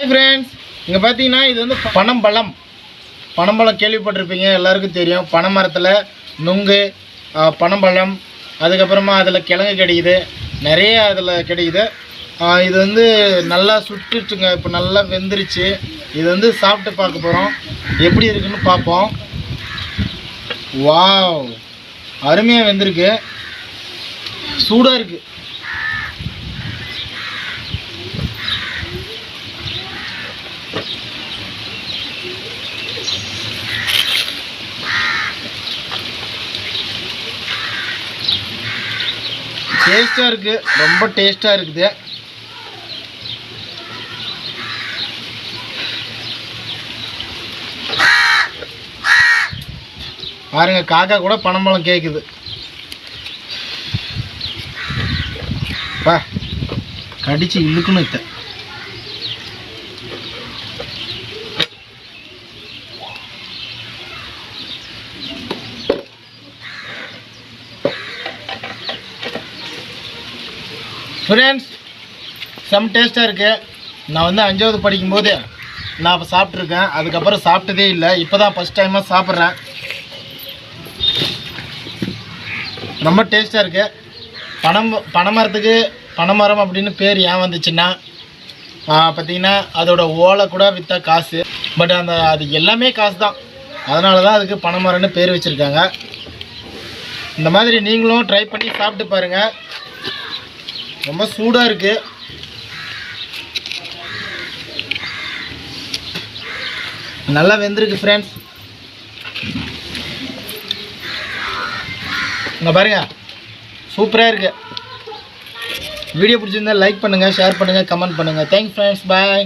Hi friends இங்கே பார்த்தீங்கன்னா இது வந்து பனம்பழம். பனம்பழம் கேள்விப்பட்டிருப்பீங்க எல்லாருக்கும் தெரியும். பனை மரத்தில் நுங்கு பனம்பழம் அதுக்கப்புறமா அதில் கிழங்கு கிடைக்குது. நிறைய அதில் கிடைக்குது. இது வந்து நல்லா சுட்டுச்சுங்க. இப்போ நல்லா வெந்துருச்சு. இது வந்து சாப்பிட்டு பார்க்க போகிறோம் எப்படி இருக்குன்னு பார்ப்போம். வாவ். அருமையாக வெந்திருக்கு. சூடாக இருக்குது டேஸ்ட்டாக இருக்குது ரொம்ப டேஸ்ட்டாக இருக்குது. பாருங்க காக்கா கூட பனம்பழம் கேட்குது பா கடிச்சு இழுக்கணும் இத்த. ஃப்ரெண்ட்ஸ் செம் டேஸ்ட்டாக இருக்குது நான் வந்து அஞ்சாவது படிக்கும்போது நான் இப்போ சாப்பிட்ருக்கேன் அதுக்கப்புறம் சாப்பிட்டதே இல்லை. இப்போ தான் ஃபஸ்ட் டைமாக சாப்பிட்றேன். ரொம்ப டேஸ்ட்டாக இருக்குது பனம் பனைமரத்துக்கு பனைமரம் அப்படின்னு பேர் ஏன் வந்துச்சுன்னா பார்த்தீங்கன்னா அதோட ஓலை கூட விற்றா காசு. பட் அந்த அது எல்லாமே காசு தான் அதனால தான் அதுக்கு பனைமரம்னு பேர் வச்சுருக்காங்க. இந்த மாதிரி நீங்களும் ட்ரை பண்ணி சாப்பிட்டு பாருங்கள் ரொம்ப சூடாக இருக்கு. நல்லா வெந்திருக்கு ஃப்ரெண்ட்ஸ் இங்கே பாருங்க. சூப்பராக இருக்கு. வீடியோ பிடிச்சிருந்தா லைக் பண்ணுங்கள் ஷேர் பண்ணுங்கள் கமெண்ட் பண்ணுங்கள் தேங்க்ஸ் ஃப்ரெண்ட்ஸ் பாய்